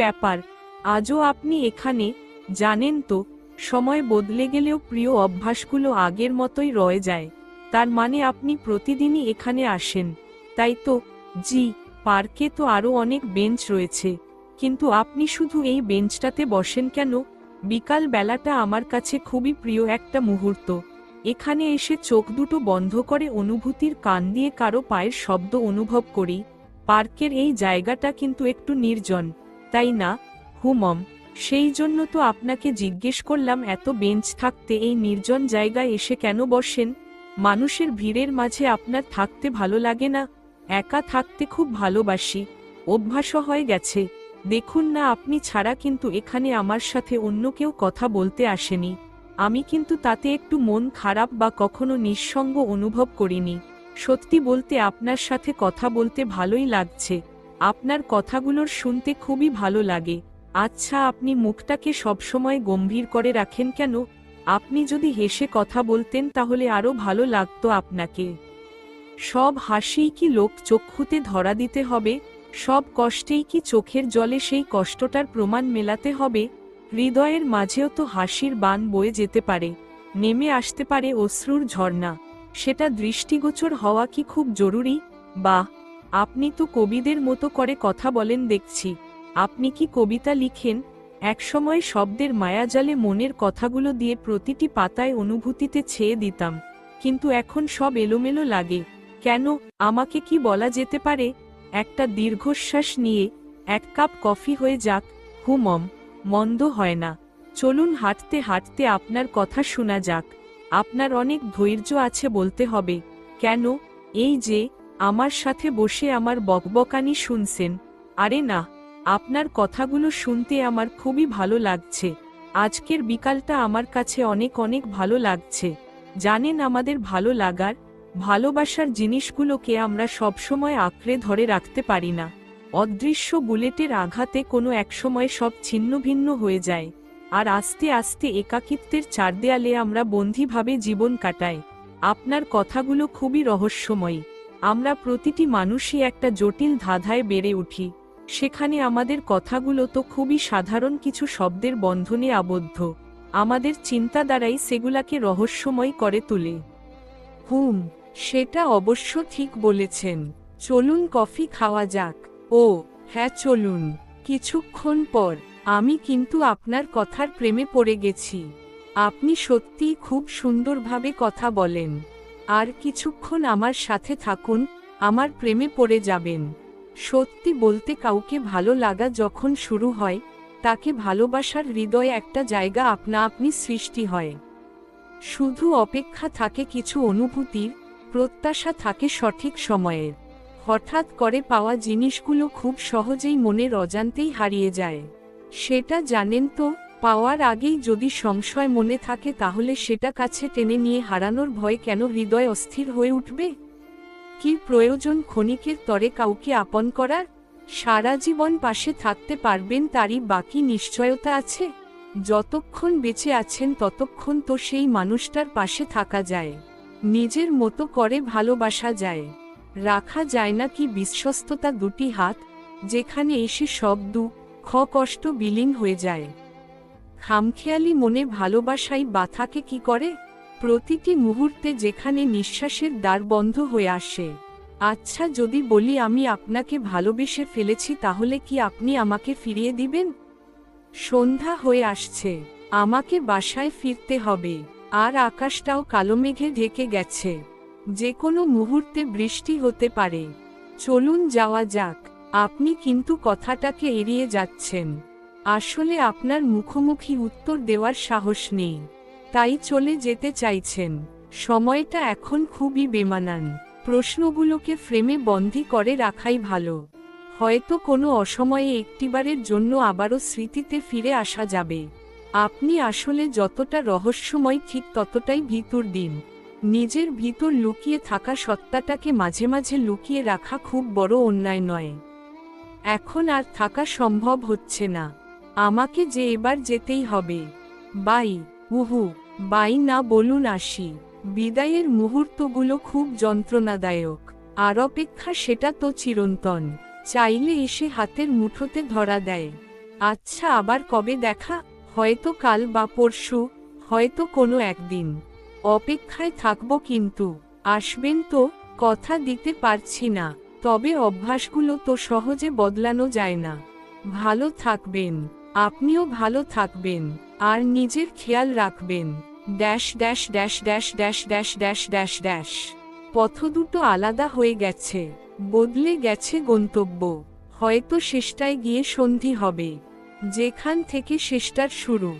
ব্যাপার। আজও আপনি এখানে, জানেন তো, সময় বদলে গেলেও প্রিয় অভ্যাসগুলো আগের মতোই রয়ে যায়। তার মানে আপনি প্রতিদিনই এখানে আসেন। তাই তো, জি, পার্কে তো আরও অনেক বেঞ্চ রয়েছে। কিন্তু আপনি শুধু এই বেঞ্চটাতে বসেন কেন? বিকাল বেলাটা আমার কাছে খুবই প্রিয় একটা মুহূর্ত। এখানে এসে চোখ দুটো বন্ধ করে অনুভূতির কান দিয়ে কারও পায়ের শব্দ অনুভব করি। পার্কের এই জায়গাটা কিন্তু একটু নির্জন। তাই না, হুমম, সেই জন্য তো আপনাকে জিজ্ঞেস করলাম এত বেঞ্চ থাকতে এই নির্জন জায়গায় এসে কেন বসেন? মানুষের ভিড়ের মাঝে আপনার থাকতে ভালো লাগে না, একা থাকতে খুব ভালোবাসি অভ্যাসও হয়ে গেছে, দেখুন না আপনি ছাড়া কিন্তু এখানে আমার সাথে অন্য কেউ কথা বলতে আসেনি, আমি কিন্তু তাতে একটু মন খারাপ বা কখনো নিঃসঙ্গ অনুভব করিনি, সত্যি বলতে আপনার সাথে কথা বলতে ভালোই লাগছে আপনার কথাগুলোর শুনতে খুবই ভালো লাগে। আচ্ছা আপনি মুখটাকে সবসময় গম্ভীর করে রাখেন কেন? আপনি যদি হেসে কথা বলতেন তাহলে আরও ভালো লাগতো আপনাকে। সব হাসিই কি লোক চক্ষুতে ধরা দিতে হবে? সব কষ্টেই কি চোখের জলে সেই কষ্টটার প্রমাণ মেলাতে হবে? হৃদয়ের মাঝেও তো হাসির বান বয়ে যেতে পারে। নেমে আসতে পারে অশ্রুর ঝর্ণা। সেটা দৃষ্টিগোচর হওয়া কি খুব জরুরি? বা আপনি তো কবিদের মতো করে কথা বলেন দেখছি। আপনি কি কবিতা লিখেন? একসময় শব্দের মায়াজালে মনের কথাগুলো দিয়ে প্রতিটি পাতায় অনুভূতিতে ছেয়ে দিতাম। কিন্তু এখন সব এলোমেলো লাগে। কেন, আমাকে কি বলা যেতে পারে? একটা দীর্ঘশ্বাস নিয়ে, এক কাপ কফি হয়ে যাক হুমম মন্দ হয় না। চলুন হাঁটতে হাঁটতে আপনার কথা শোনা যাক। আপনার অনেক ধৈর্য আছে বলতে হবে। কেন, এই যে আমার সাথে বসে আমার বকবকানি শুনছেন। আরে না, আপনার কথাগুলো শুনতে আমার খুবই ভালো লাগছে। আজকের বিকালটা আমার কাছে অনেক অনেক ভালো লাগছে। জানেন আমাদের ভালো লাগার, ভালোবাসার জিনিসগুলোকে আমরা সবসময় আঁকড়ে ধরে রাখতে পারি না। অদৃশ্য বুলেটের আঘাতে কোনো একসময় সব ছিন্ন ভিন্ন হয়ে যায়। আর আস্তে আস্তে একাকিত্বের চারদেয়ালে আমরা বন্ধিভাবে জীবন কাটাই। আপনার কথাগুলো খুবই রহস্যময়ী। আমরা প্রতিটি মানুষই একটা জটিল ধাঁধায় বেড়ে উঠি। সেখানে আমাদের কথাগুলো তো খুবই সাধারণ কিছু শব্দের বন্ধনে আবদ্ধ। আমাদের চিন্তা দ্বারাই সেগুলাকে রহস্যময় করে তোলে। হুম, সেটা অবশ্য ঠিক বলেছেন। চলুন কফি খাওয়া যাক। ও হ্যাঁ চলুন। কিছুক্ষণ পর আমি কিন্তু আপনার কথার প্রেমে পড়ে গেছি। আপনি সত্যিই খুব সুন্দরভাবে কথা বলেন। আর কিছুক্ষণ আমার সাথে থাকুন, আমার প্রেমে পড়ে যাবেন। সত্যি বলতে কাউকে ভালো লাগা যখন শুরু হয়, তাকে ভালোবাসার হৃদয়ে একটা জায়গা আপনা আপনি সৃষ্টি হয়। শুধু অপেক্ষা থাকে কিছু অনুভূতির, প্রত্যাশা থাকে সঠিক সময়ের। হঠাৎ করে পাওয়া জিনিসগুলো খুব সহজেই মনের অজান্তেই হারিয়ে যায়। সেটা জানেন তো পাওয়ার আগেই যদি সংশয় মনে থাকে তাহলে সেটা কাছে টেনে নিয়ে হারানোর ভয় কেন হৃদয় অস্থির হয়ে উঠবে? কি প্রয়োজন ক্ষণিকের তরে কাউকে আপন করার? সারা জীবন পাশে থাকতে পারবেন তারই বাকি নিশ্চয়তা আছে। যতক্ষণ বেঁচে আছেন ততক্ষণ তো সেই মানুষটার পাশে থাকা যায়। নিজের মতো করে ভালোবাসা যায়। রাখা যায় না কি বিশ্বস্ততা দুটি হাত, যেখানে এসে সব দুঃখ কষ্ট বিলীন হয়ে যায়। খামখেয়ালি মনে ভালোবাসাই বাথাকে কি করে? প্রতিটি মুহূর্তে যেখানে নিঃশ্বাসের দ্বার বন্ধ হয়ে আসে। আচ্ছা যদি বলি আমি আপনাকে ভালোবেসে ফেলেছি, তাহলে কি আপনি আমাকে ফিরিয়ে দিবেন? সন্ধ্যা হয়ে আসছে। আমাকে বাসায় ফিরতে হবে। আর আকাশটাও কালো মেঘে ঢেকে গেছে। যে কোনো মুহূর্তে বৃষ্টি হতে পারে। চলুন যাওয়া যাক। আপনি কিন্তু কথাটাকে এড়িয়ে যাচ্ছেন। আসলে আপনার মুখোমুখি উত্তর দেওয়ার সাহস নেই। তাই চলে যেতে চাইছেন। সময়টা এখন খুবই বেমানান। প্রশ্নগুলোকে ফ্রেমে বন্দি করে রাখাই ভালো। হয়তো কোনো অসময়ে একটিবারের জন্য আবারও স্মৃতিতে ফিরে আসা যাবে। আপনি আসলে যতটা রহস্যময় ঠিক ততটাই ভিতর দিন। নিজের ভিতর লুকিয়ে থাকা সত্তাটাকে মাঝে মাঝে লুকিয়ে রাখা খুব বড় অন্যায় নয়। এখন আর থাকা সম্ভব হচ্ছে না। আমাকে যে এবার যেতেই হবে। বাই, উহু, বাই না বলুন আসি। বিদায়ের মুহূর্তগুলো খুব যন্ত্রণাদায়ক। আর অপেক্ষা সেটা তো চিরন্তন। চাইলে এসে হাতের মুঠোতে ধরা দেয়। আচ্ছা আবার কবে দেখা? হয়তো কাল বা পরশু, হয়তো কোনো একদিন। অপেক্ষায় থাকব কিন্তু। আসবেন তো, কথা দিতে পারছি না। তবে অভ্যাসগুলো তো সহজে বদলানো যায় না। ভালো থাকবেন। আপনিও ভালো থাকবেন, আর নিজের খেয়াল রাখবেন। Dash dash dash dash dash dash dash dash dash. পথ দুটো আলাদা হয়ে গেছে, বদলে গেছে গন্তব্য। হয়তো শেষটায় গিয়ে সন্ধি হবে। যেখান থেকে শেষটার শুরু।